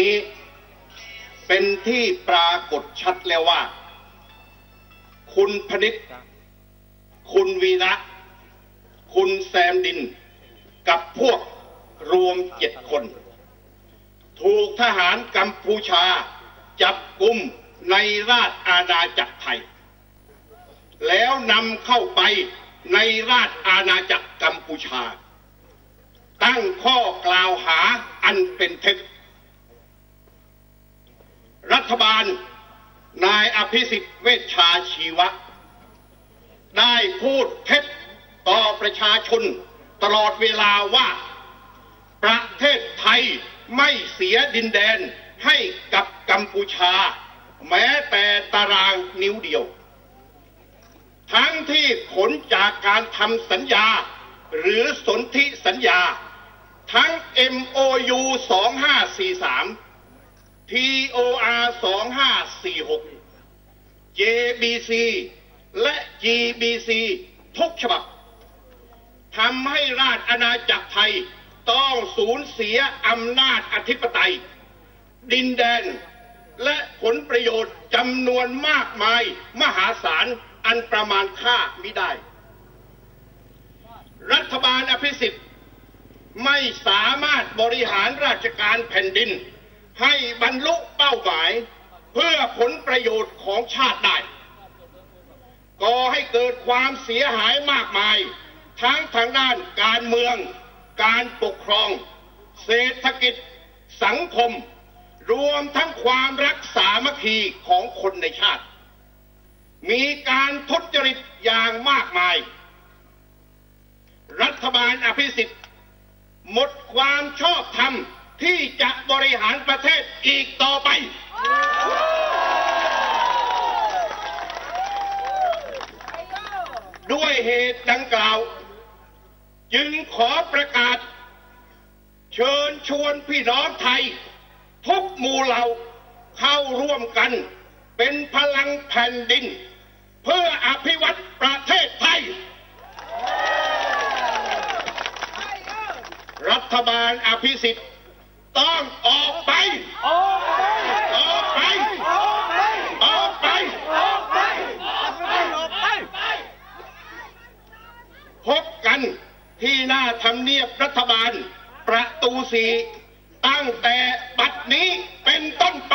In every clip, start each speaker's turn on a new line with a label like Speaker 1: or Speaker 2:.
Speaker 1: นี้ เป็นที่ปรากฏชัดแล้วว่า คุณพนิษคุณวีระ คุณแซมดิน กับพวกรวมเจ็ดคน ถูกทหารกัมพูชา จับกุมในราชอาณาจักรไทย แล้วนำเข้าไปในราชอาณาจักรกัมพูชา ตั้งข้อกล่าวหาอันเป็นเท็จ รัฐบาล นายอภิสิทธิ์เวชชาชีวะ ได้พูดเท็จต่อประชาชนตลอดเวลาว่า ประเทศไทยไม่เสียดินแดนให้กับกัมพูชา แม้แต่ตารางนิ้วเดียว ทั้งที่ผลจากการทำสัญญา หรือสนธิสัญญา ทั้ง MOU 2543 TOR 2546 JBC และ GBC ทุกฉบับทำให้ราชอาณาจักรไทยต้องสูญเสียอำนาจอธิปไตย ดินแดน และผลประโยชน์จำนวนมากมายมหาศาลอันประมาณค่าไม่ได้ รัฐบาลอภิสิทธิ์ไม่สามารถบริหารราชการแผ่นดิน ให้บรรลุเป้าหมาย เพื่อผลประโยชน์ของชาติได้ก่อให้เกิดความเสียหายมากมาย ทั้งทางด้านการเมือง การปกครอง เศรษฐกิจ สังคม รวมทั้งความรักสามัคคีของคนในชาติ มีการทุจริตอย่างมากมาย รัฐบาลอภิสิทธิ์ หมดความชอบธรรม ที่จะบริหารประเทศอีกต่อไป ด้วยเหตุดังกล่าว จึงขอประกาศ เชิญชวนพี่น้องไทย ทุกหมู่เหล่าเข้าร่วมกัน เป็นพลังแผ่นดิน เพื่ออภิวัตประเทศไทยรัฐบาลอภิสิทธิ์ ต้องออกไป ออกไป ออกไป ออกไป ออกไป ออกไป พบกันที่หน้าทำเนียบรัฐบาล ประตูสีตั้งแต่บัดนี้เป็นต้นไป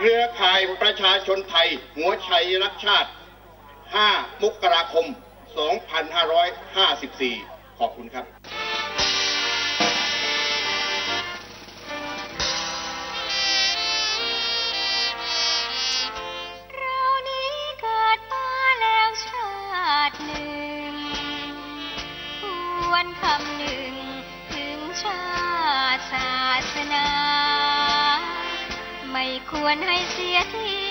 Speaker 1: เรือข่ายประชาชนไทย หัวชัยรักชาติ 5 มกราคม 2554 ขอบคุณครับ
Speaker 2: ควรคำหนึ่งถึงชาติศาสนา ไม่ควรให้เสียที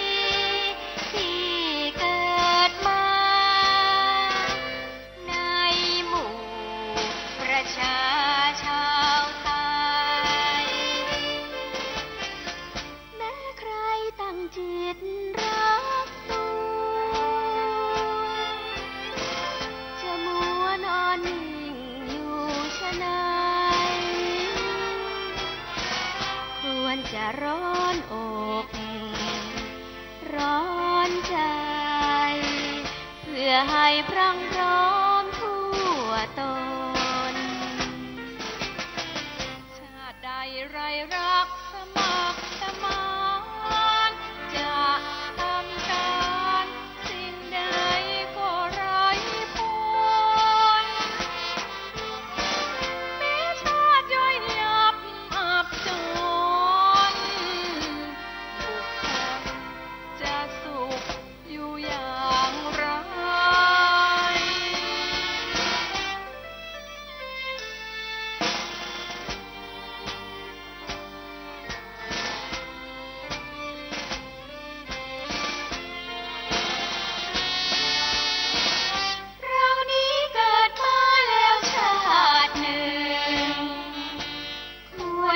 Speaker 2: จะร้อนอกร้อนใจ เพื่อให้พรั่งพร้อม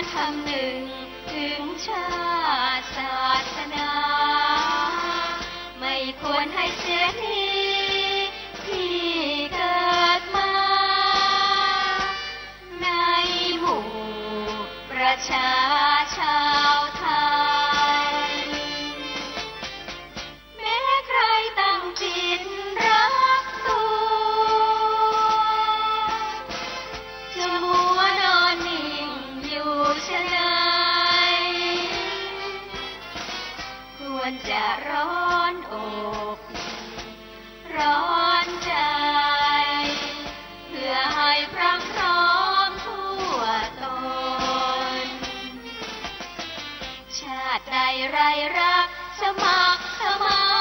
Speaker 2: ควรทำหนึ่ง ถึงชาติศาสนา ไม่ควรให้เสียที ควรจะร้อนอก ร้อนใจ เพื่อให้พรังพร้อมทั่วตน ชาติใดไรรักสมัครสมาน